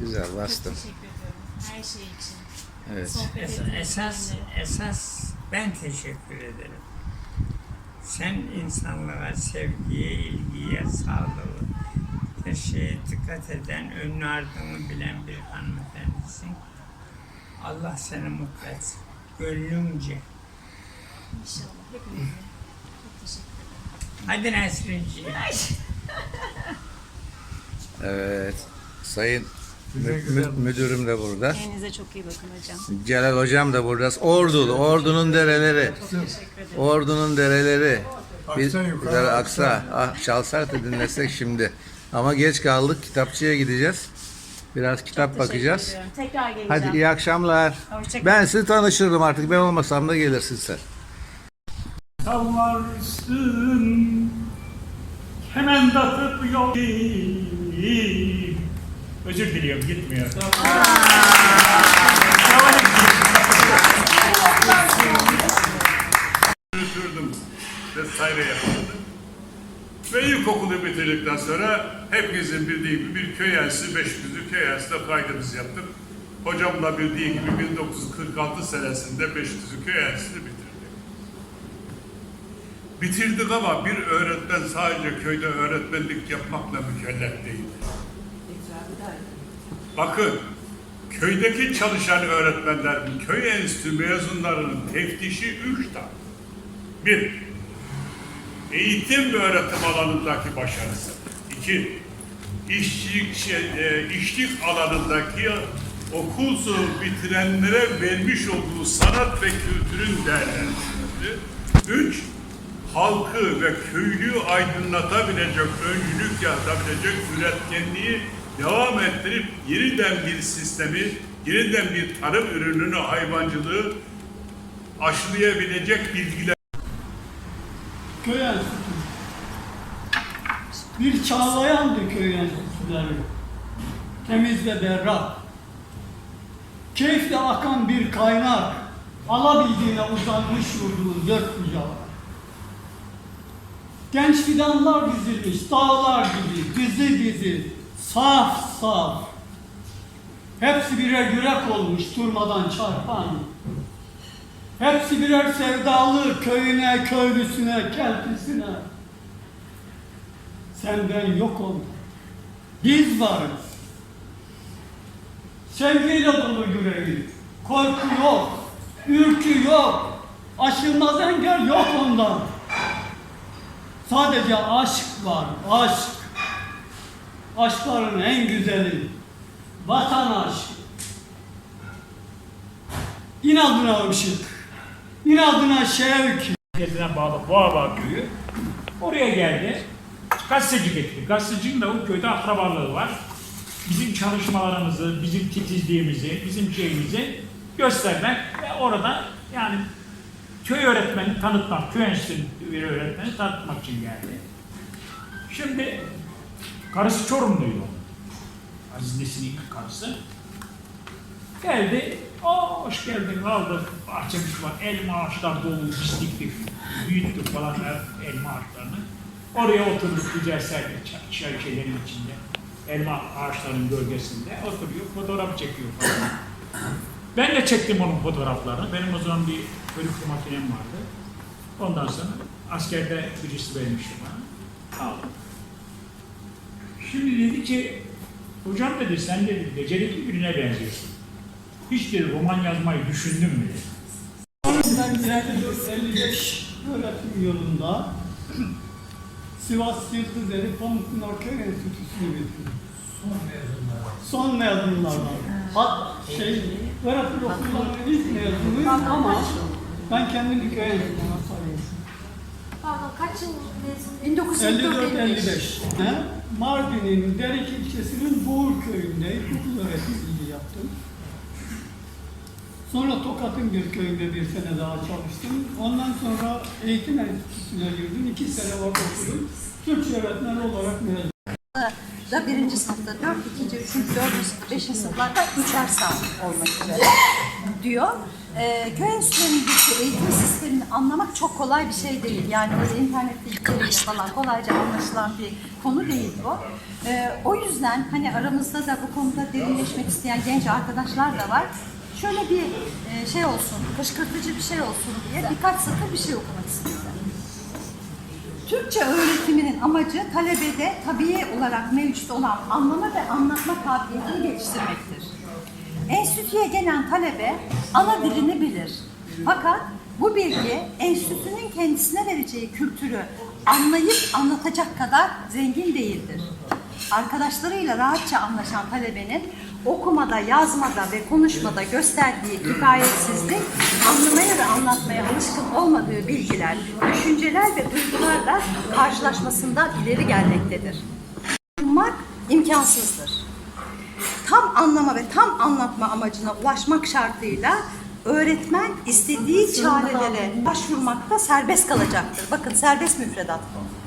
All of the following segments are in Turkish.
Güzel bastım. Teşekkür ediyorum her şey için. Evet. Sohbet Es- esas esas ben teşekkür ederim. Sen insanlara sevgiye, ilgiye, sağlığı, her şeye dikkat eden, önünü ardını bilen bir hanımefendisin. Allah seni mutlu etsin. Gönlünce. İnşallah hepimize. Hadi Nesrinci. Evet. Sayın mü- mü- müdürüm de burada. Kendinize çok iyi bakın hocam. Celal hocam da burada. Ordulu, ordunun dereleri. Ordunun dereleri. Biz Aksa yukarı, güzel aksa. Ah, çalsak da dinlesek şimdi. Ama geç kaldık. Kitapçıya gideceğiz. Biraz kitap bakacağız. ediyorum. Tekrar geleceğim. Hadi iyi akşamlar. Ben sizi tanıştırdım artık. Ben olmasam da gelirsin sen. Savarsın hemen datıp yol Özür diliyorum gitmiyor. Yürütürdüm vesaire yapardım. Ve ilkokulu bitirdikten sonra hepimizin bildiği gibi bir köy enstitüsü, 500'lü köy enstitüsü kaydımızı yaptık. Hocamla bildiği gibi 1946 senesinde 500'lü köy enstitüsü bitirdik. Bitirdik ama bir öğretmen sadece köyde öğretmenlik yapmakla mükellef değildi. Bakın, köydeki çalışan öğretmenlerin, köy enstitü mezunlarının teftişi üç tane. Bir, eğitim ve öğretim alanındaki başarısı. İki, işçilik, şey, e, işlik alanındaki okulu bitirenlere vermiş olduğu sanat ve kültürün değerlendirilmesi. Üç, halkı ve köylüyü aydınlatabilecek, öncülük yaratabilecek üretkenliği devam ettirip yeniden bir sistemi, yeniden bir tarım ürününü, hayvancılığı aşılayabilecek bilgiler köy enstitüsü. Bir çağlayandı köy enstitüleri. Temiz ve berrak. Keyifle akan bir kaynak. Alabildiğine uzanmış yurdun dört bucağı. Genç fidanlar dizilmiş, dağlar gibi, dizi dizi, saf saf. Hepsi birer yürek olmuş durmadan çarpan. Hepsi birer sevdalı köyüne, köylüsüne, keltisine. Senden yok olduk. Biz varız. Sevgiyle dolu yüreği. Korku yok. Ürkü yok. Aşılmaz engel yok ondan. Sadece aşk var, aşk. Aşkların en güzeli. Vatan aşkı. İnadına ışık. İnadına şevk. Merkezine bağlı Boğaba köyü. Oraya geldi. Gazeteci getirdi. Gazetecinin de o köyde akrabalığı var. Bizim çalışmalarımızı, bizim titizliğimizi, bizim şeyimizi göstermek ve orada yani köy öğretmeni tanıtmak, köy enstitüsü bir öğretmeni tanıtmak için geldi. Şimdi karısı Çorumluydu. Aziz Nesin'in karısı. Geldi, o hoş geldin aldık, bahçemiz var, elma ağaçlar dolu, biz diktik, büyüttük falan el- elma ağaçlarını. Oraya oturduk güzel sergi çay şeylerin içinde, elma ağaçlarının gölgesinde oturuyor, fotoğraf çekiyor falan. Ben de çektim onun fotoğraflarını, benim o zaman bir bölüklü makinem vardı. Ondan sonra askerde birisi vermişti bana, aldım. Şimdi dedi ki, hocam dedi sen dedi becerikli birine benziyorsun. Hiç dedi roman yazmayı düşündün mü dedi. Ben 54-55 öğretim yolunda Sivas Yıldızeli Pamukpınar Köy Enstitüsü'nü bitirdim. Son mezunlardan. Hat, şey, öğretim okullarının ilk mezunuyum ama ben köy enstitüsüne sayıyorum. Pardon kaç yıl mezun? 54-55. He? Mardin'in Derik ilçesinin Buğur köyünde ilkokul öğretim ili yaptım. Sonra Tokat'ın bir köyünde bir sene daha çalıştım. Ondan sonra eğitim enstitüsüne girdim. İki sene orada okudum. Türkçe öğretmeni olarak mezun. Da birinci sınıfta dört, ikinci, üçüncü, dördüncü sınıfta, beşinci sınıflarda üçer saat olmak üzere diyor. Ee, köy enstitülerindeki eğitim sistemini anlamak çok kolay bir şey değil. Yani öyle internette içeriğiyle falan kolayca anlaşılan bir konu değil bu. Ee, o yüzden hani aramızda da bu konuda derinleşmek isteyen genç arkadaşlar da var. Şöyle bir e, şey olsun, kışkırtıcı bir şey olsun diye birkaç satır bir şey okumak istedim. Türkçe öğretiminin amacı talebede tabii olarak mevcut olan anlama ve anlatma kabiliyetini geliştirmektir. Enstitüye gelen talebe ana dilini bilir. Fakat bu bilgi enstitünün kendisine vereceği kültürü anlayıp anlatacak kadar zengin değildir. Arkadaşlarıyla rahatça anlaşan talebenin okumada, yazmada ve konuşmada gösterdiği kifayetsizlik, anlamaya ve anlatmaya alışkın olmadığı bilgiler, düşünceler ve duygularla karşılaşmasından ileri gelmektedir. Bulmak imkansızdır. Tam anlama ve tam anlatma amacına ulaşmak şartıyla öğretmen istediği çarelere başvurmakta serbest kalacaktır. Bakın serbest müfredat bu.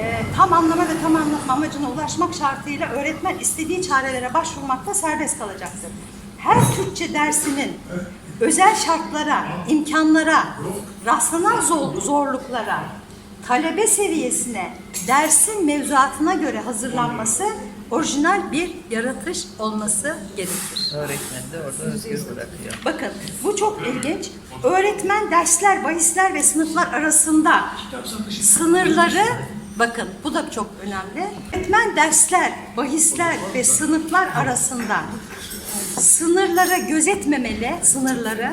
Ee, tam anlama ve tam anlatma amacına ulaşmak şartıyla öğretmen istediği çarelere başvurmakta serbest kalacaktır. Her Türkçe dersinin özel şartlara, imkanlara, rastlanan zor- zorluklara, talebe seviyesine, dersin mevzuatına göre hazırlanması orijinal bir yaratış olması gerekir. Öğretmen de orada özgür bırakıyor. Bakın bu çok ilginç. Öğretmen dersler, bahisler ve sınıflar arasında sınırları bakın bu da çok önemli. Öğretmen dersler, bahisler ve sınıflar arasında sınırları gözetmemeli, sınırları